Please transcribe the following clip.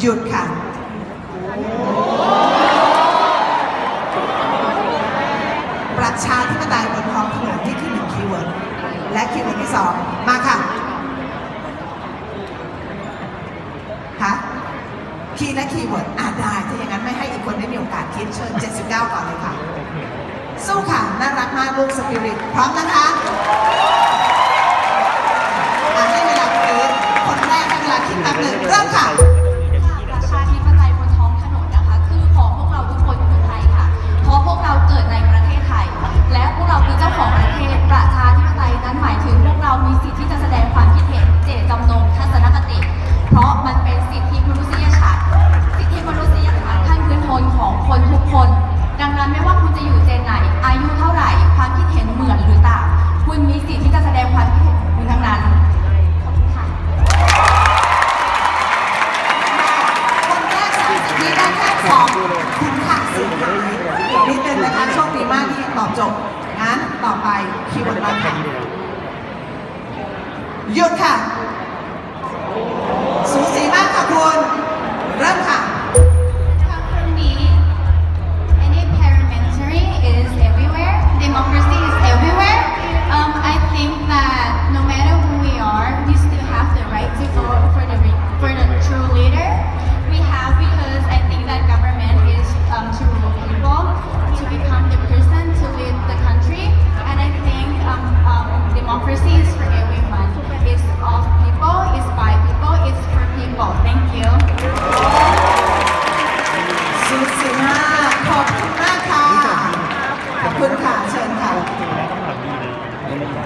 หยุดค่ะ ประชาธิปไตยบนท้องถนนที่คือหนึ่งคีย์เวิร์ด และคีย์เวิร์ดที่สองมาค่ะฮะคีย์และคีย์เวิร์ดอ่าได้ถ้าอย่างนั้นไม่ให้อีกคนได้มีโอกาสคิดเชิญ 79 ก่อนเลยค่ะ สู้ค่ะ น่ารักมากลูกสปิริต พร้อมนะคะให้เวลาคิดคนแรกให้เวลาคิดแป๊บหนึ่งเริ่มค่ะ ค่สองคุณค่ะสิหายนิดนึงนะคะโชคดีมากที่ตอบจบงั้นต่อไปคีย์เวิร์ดมาค่ะหยุดค่ะ